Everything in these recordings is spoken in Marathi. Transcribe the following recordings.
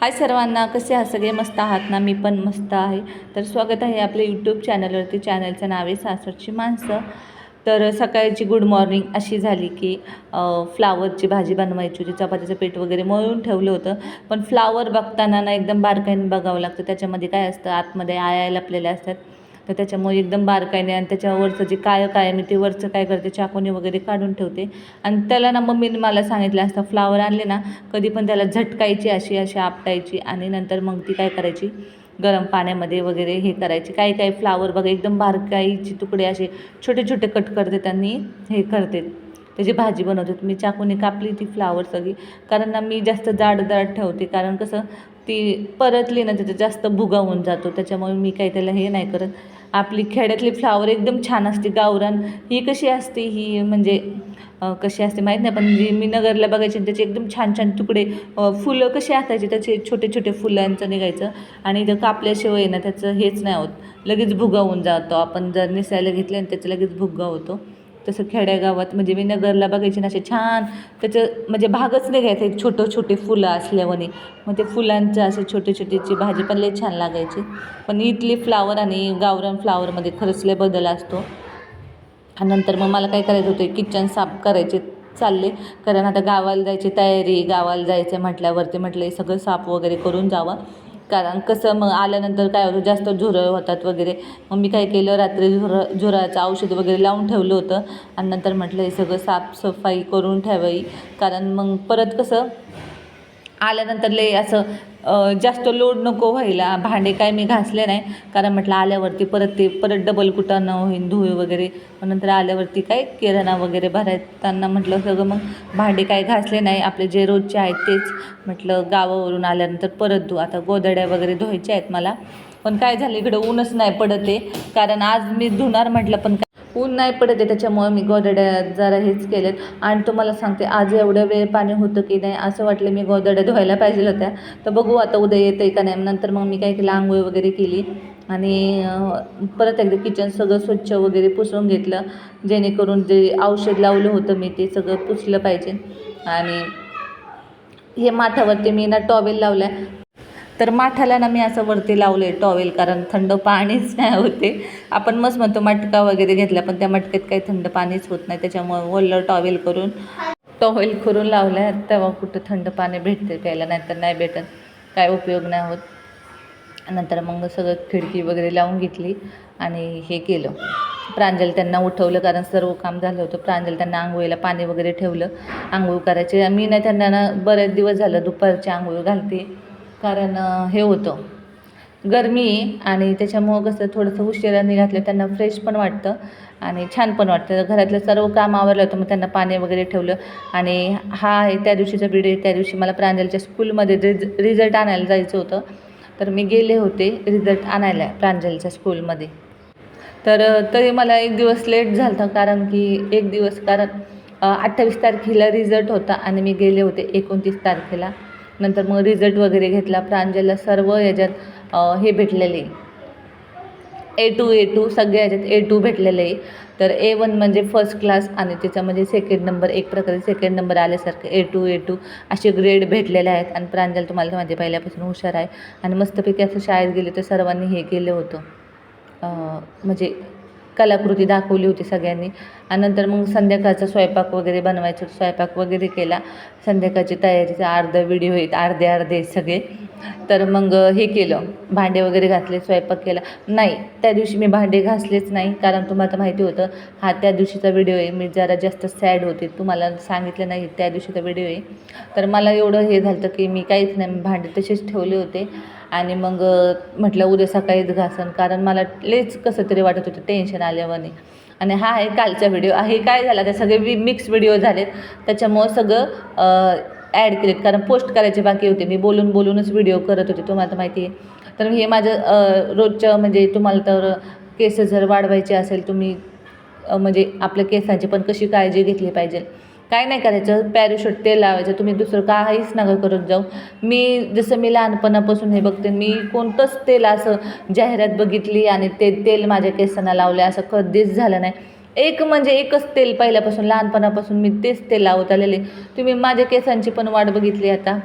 हाय सर्वांना कसे आहात? सगळे मस्त आहात ना? मी पण मस्त आहे. तर स्वागत आहे आपल्या यूट्यूब चॅनलवरती चॅनलचं नाव आहे सासरची माणसं. तर सकाळची गुड मॉर्निंग अशी झाली की फ्लावरची भाजी बनवायची होती. चपातीचं पीठ वगैरे मळून ठेवलं होतं. पण फ्लावर बघताना ना एकदम बारकाईने बघावं लागतं. त्याच्यामध्ये काय असतं? आतमध्ये आयाला लपलेल्या असतात. तर त्याच्यामुळे एकदम बारकाईने आणि त्याच्यावरचं जे काय काय मी ते वरचं काय करते चाकूने वगैरे काढून ठेवते. आणि त्याला ना मम्मीने मला सांगितलं असतं फ्लावर आणले ना कधी पण त्याला झटकायची अशी अशी आपटायची आणि नंतर मग ती काय करायची गरम पाण्यामध्ये वगैरे हे करायची. काही काही फ्लावर बघा एकदम बारकाईचे तुकडे असे छोटे छोटे कट करते त्यांनी हे करते. त्याची भाजी बनवते. मी चाकूने कापली ती फ्लावर सगळी. कारण ना मी जास्त जाड जाड ठेवते. कारण कसं ती परतली ना त्याचं जास्त भुगा होऊन जातो. त्याच्यामुळे मी काही त्याला हे नाही करत. आपली खेड्यातली फ्लावर एकदम छान असते गावरान. ही कशी असते? ही म्हणजे कशी असते माहीत नाही पण जी मी नगरला बघायची आणि त्याचे एकदम छान छान तुकडे फुलं कशी असायचे त्याचे छोटे छोटे फुलांचं निघायचं. आणि इथं कापल्याशिवाय ना त्याचं हेच नाही होत. लगेच भुगा होऊन जातो. आपण जर निसायला घेतलं आणि त्याचं लगेच भुगा होतो. तसं खेड्यागावात म्हणजे मी नगरला बघायची ना असे छान त्याचं म्हणजे भागच नाही घ्यायचा एक छोटं छोटे फुलं असल्यावानी. मग ते फुलांचं असे छोटे छोटीची भाजी पण लई छान लागायची. पण इथली फ्लावर आणि गावरान फ्लावरमध्ये खरंच लय बदल असतो. आणि नंतर मग मला काय करायचं होतं किचन साफ करायचे चालले. कारण आता गावाला जायची तयारी गावाला जायचं म्हटल्यावरती म्हटलं हे सगळं साफ वगैरे करून जावं. कारण कसं मग आल्यानंतर काय होतं जास्त झुरळ होतात वगैरे. मग मी काय केलं रात्री झुर झुराचं औषध वगैरे लावून ठेवलं होतं. आणि नंतर म्हटलं हे सगळं साफसफाई करून ठेवावी. कारण मग परत कसं आल्यानंतर लय असं जास्त लोड नको व्हायला भांडे काय मी घासले नाही. कारण म्हटलं आल्यावरती परत ते परत डबल कुटाणं होईन धुवे वगैरे. नंतर आल्यावरती काय किराणा वगैरे भरायताना म्हटलं सगळं मग भांडे काय घासले नाही. आपले जे रोजचे आहेत तेच. म्हटलं गावावरून आल्यानंतर परत धु. आता गोदड्या वगैरे धुवायच्या आहेत मला. पण काय झालं इकडं ऊनच नाही पडत आहे. कारण आज मी धुणार म्हटलं पण ऊन नाही पडत आहे त्याच्यामुळं मी गोदड्या जरा हेच केलेत आणि तुम्हाला सांगते आज एवढं वेळ पाणी होतं की नाही? असं वाटलं मी गोदड्या धुवायला पाहिजे होत्या. तर बघू आता उद्या येतं का नाही. नंतर मग मी काय केलं आंघोळ वगैरे केली. आणि परत एकदा किचन सगळं स्वच्छ वगैरे पुसून घेतलं. जेणेकरून जे औषध लावलं होतं मी ते सगळं पुसलं पाहिजे. आणि हे माथावरती मी ना टॉवेल लावला आहे तर माठाला ना मी असं वरती लावले टॉवेल कारण थंड पाणीच नाही होते. आपण मस्त म्हणतो मटका वगैरे घेतला पण त्या मटक्यात काही थंड पाणीच होत नाही. त्याच्यामुळे वल्लं टॉवेल करून टॉवेल करून लावलं तेव्हा कुठं थंड पाणी भेटते प्यायला नाहीतर नाही भेटत. काय उपयोग नाही होत. नंतर मग सगळं खिडकी वगैरे लावून घेतली आणि हे केलं. प्रांजल त्यांना उठवलं कारण सर्व काम झालं होतं. प्रांजल त्यांना आंघोळीला पाणी वगैरे ठेवलं. आंघोळ करायचे. मी नाही त्यांना ना बरेच दिवस झालं दुपारची आंघोळ घालते. कारण हे होतं. गरमी आणि त्याच्यामुळं कसं थोडंसं उशिराने घातलं त्यांना फ्रेश पण वाटतं आणि छान पण वाटतं. घरातलं सर्व काम आवरलं होतं मग त्यांना पाणी वगैरे ठेवलं. आणि हा आहे त्या दिवशीचा व्हिडिओ आहे त्या दिवशी मला प्रांजलच्या स्कूलमध्ये रिज रिझल्ट आणायला जायचं होतं. तर मी गेले होते रिझल्ट आणायला प्रांजलच्या स्कूलमध्ये. तर तरी मला एक दिवस लेट झालं होतं कारण की एक दिवस कारण अठ्ठावीस तारखेला रिझल्ट होता आणि मी गेले होते एकोणतीस तारखेला. नंतर मग रिझल्ट वगैरे घेतला. प्रांजलला सर्व याच्यात हे भेटलेले. ए टू ए टू सगळ्या याच्यात ए टू भेटलेलं. आहे तर ए वन म्हणजे फर्स्ट क्लास आणि त्याच्यामध्ये सेकंड नंबर एक प्रकारे सेकंड नंबर आल्यासारखं ए टू ए टू असे ग्रेड भेटलेले आहेत. आणि प्रांजल तुम्हाला तर पहिल्यापासून हुशार आहे. आणि मस्तपैकी असं शाळेत गेले तर सर्वांनी हे केलं होतं. म्हणजे कलाकृती दाखवली होती सगळ्यांनी. आणि नंतर मग संध्याकाळचा स्वयंपाक वगैरे बनवायचं. स्वयंपाक वगैरे केला. संध्याकाळची तयारीचा अर्धा व्हिडिओ आहेत अर्धे अर्धे सगळे. तर मग हे केलं. भांडे वगैरे घातले स्वयंपाक केला. नाही त्या दिवशी मी भांडे घासलेच नाही. कारण तुम्हाला तर माहिती होतं हा त्या दिवशीचा व्हिडिओ आहे. मी जरा जास्त सॅड होते. तुम्हाला सांगितलं नाही त्या दिवशीचा व्हिडिओ आहे. तर मला एवढं हे झालं की मी काहीच नाही. भांडे तसेच ठेवले होते. आणि मग म्हटलं उद्या सकाळीच घासन. कारण मला लेच कसं तरी वाटत होतं टेन्शन आल्यावाने. आणि हा आहे कालचा व्हिडिओ हे काय झाला? ते सगळे वि मिक्स व्हिडिओ झालेत. त्याच्यामुळं सगळं ॲड केलेत. कारण पोस्ट करायचे बाकी होते. मी बोलून बोलूनच व्हिडिओ करत होते. तुम्हाला तर माहिती आहे. तर हे माझं रोजचं म्हणजे तुम्हाला तर केस जर वाढवायचे असेल तुम्ही म्हणजे आपल्या केसांची पण कशी काळजी घेतली पाहिजे. काय नाही करायचं. पॅराशूट तेल लावायचं. तुम्ही दुसरं काहीच नका करत जाऊ. मी जसं मी लहानपणापासून हे बघते मी कोणतंच तेल असं जाहिरात बघितली आणि ते तेल माझ्या केसांना लावले असं कधीच झालं नाही. एक म्हणजे एकच तेल पहिल्यापासून लहानपणापासून मी तेच तेल लावत आलेले. तुम्ही माझ्या केसांची पण वाट बघितली आता.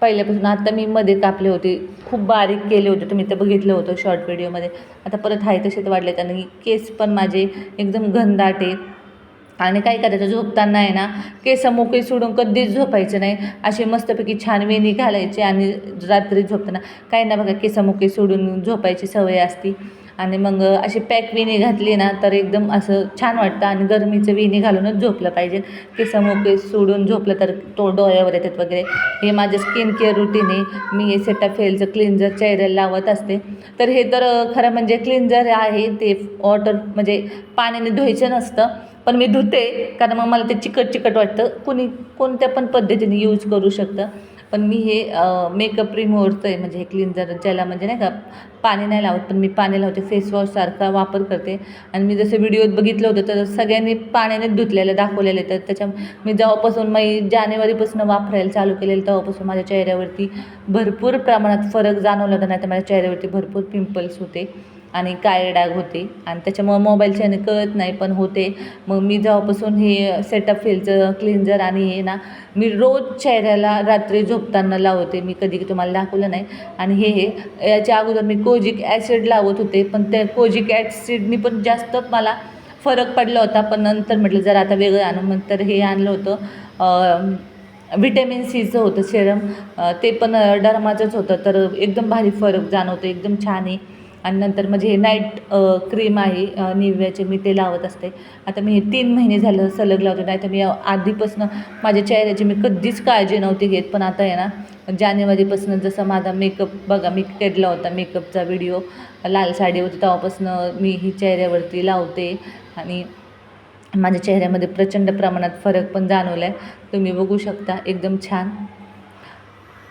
पहिल्यापासून आता मी मध्ये कापले होते. खूप बारीक केले होते. तुम्ही ते बघितलं होतं शॉर्ट व्हिडिओमध्ये आता परत आहे तसेच वाढलेत. आणि केस पण माझे एकदम घनदाट आहे. आणि काय करायचं? झोपताना आहे ना केस मोकळी सोडून कधीच झोपायचं नाही. असे मस्तपैकी छान वेणी घालायचे आणि रात्री झोपताना. काही ना बघा केस मोकळी सोडून झोपायची सवय असती. आणि मग अशी पॅक वेणी घातली ना तर एकदम असं छान वाटतं आणि गरमीचं वेणी घालूनच झोपलं पाहिजे. केस मोकळे सोडून झोपलं तर तो डोळ्यावर येतात वगैरे. हे माझं स्किन केअर रुटीन आहे. मी हे सेटाफेलचं क्लिन्झर चेहऱ्याला लावत असते. तर हे तर खरं म्हणजे क्लिन्झर आहे. ते वॉटर म्हणजे पाण्याने धुवायचं नसतं. पण मी धुते कारण मग मला ते चिकट चिकट वाटतं. कुणी कोणत्या पण पद्धतीने यूज करू शकतं. पण मी हे मेकअप रिमूव्हरचं आहे म्हणजे हे क्लिन्झर ज्याला म्हणजे नाही का पाणी नाही लावत पण मी पाणी लावते फेसवॉशसारखा वापर करते. आणि मी जसं व्हिडिओत बघितलं होतं तर सगळ्यांनी पाण्याने धुतलेलं दाखवलेलं तर त्याच्या मी जेव्हापासून मी जानेवारीपासून वापरायला चालू केलेलं तेव्हापासून माझ्या चेहऱ्यावरती भरपूर प्रमाणात फरक जाणवला होता नाही तर माझ्या चेहऱ्यावरती भरपूर पिंपल्स होते. आणि काळे डाग होते. आणि त्याच्यामुळं मोबाईलच्याने कळत नाही पण होते. मग मी जेव्हापासून हे सेटअप फेलचं क्लिन्झर आणि हे ना मी रोज चेहऱ्याला रात्री झोपताना लावते. मी कधी तुम्हाला दाखवलं नाही. आणि हे हे याच्या अगोदर मी कोजिक ॲसिड लावत होते. पण त्या कोजिक ॲसिडनी पण जास्त मला फरक पडला होता. पण नंतर म्हटलं जर आता वेगळं आणू. मग तर हे आणलं होतं. व्हिटॅमिन सीचं होतं सेरम ते पण डरमाचंच होतं. तर एकदम भारी फरक जाणवतो. एकदम छान आहे. आणि नंतर म्हणजे हे नाईट क्रीम आहे निव्याचे मी ते लावत असते. आता मी हे तीन महिने झालं सलग लावते नाही तर मी आधीपासून माझ्या चेहऱ्याची मी कधीच काळजी नव्हती घेत पण आता आहे ना जानेवारीपासून जसा माझा मेकअप बघा मी केला होता मेकअपचा व्हिडिओ लाल साडी होती तेव्हापासून मी ही चेहऱ्यावरती लावते आणि माझ्या चेहऱ्यामध्ये प्रचंड प्रमाणात फरक पण जाणवला आहे तुम्ही बघू शकता एकदम छान.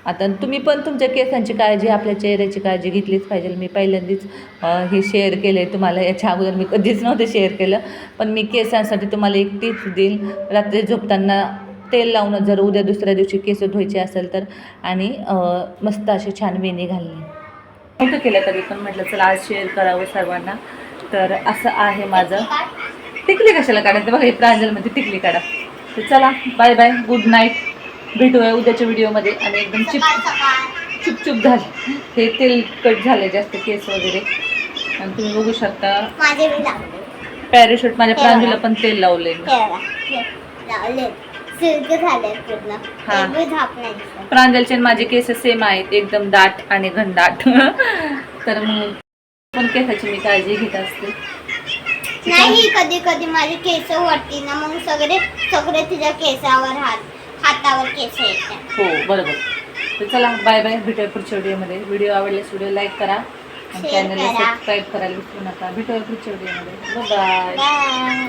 आता तुम्ही पण तुमच्या केसांची काळजी आपल्या चेहऱ्याची काळजी घेतलीच पाहिजे. मी पहिल्यांदाच हे शेअर केलं आहे तुम्हाला याच्या अगोदर मी कधीच नव्हतं शेअर केलं. पण मी केसांसाठी तुम्हाला एक टिप्स देईल. रात्री झोपताना तेल लावणं जर उद्या दुसऱ्या दिवशी केस धुवायचे असेल तर. आणि मस्त अशी छान वेणी घालणे. नव्हतं केलं तरी पण म्हटलं चला आज शेअर करावं सर्वांना. तर असं आहे माझं. टिकली कशाला काढायचं? बघा हे प्रांजलमध्ये टिकली काढा. तर चला बाय बाय गुड नाईट भेटूया उद्याच्या व्हिडिओमध्ये. आणि एकदम चिप चुपचुप झाले. हे तेल कट झाले जास्त केस वगैरे. आणि तुम्ही बघू शकता. पॅराशूट माझ्या प्रांजूला पण तेल लावले. प्रांजलचे माझे केस सेम आहेत. एकदम दाट आणि घनदाट. तर मग पण केसाची मी काळजी घेत असते. नाही कधी कधी माझे केस वरती ना मग सगळे सगळे तुझ्या केसावर हात हातावर केस येतात हो बरोबर. तर चला बाय बाय भेटूया पुढच्या व्हिडिओमध्ये. व्हिडिओ आवडल्यास व्हिडिओ लाईक करा आणि Share चॅनलला करा. सबस्क्राईब करायला विसरू नका. भेटूया पुढच्या व्हिडिओमध्ये. बाय. बाय.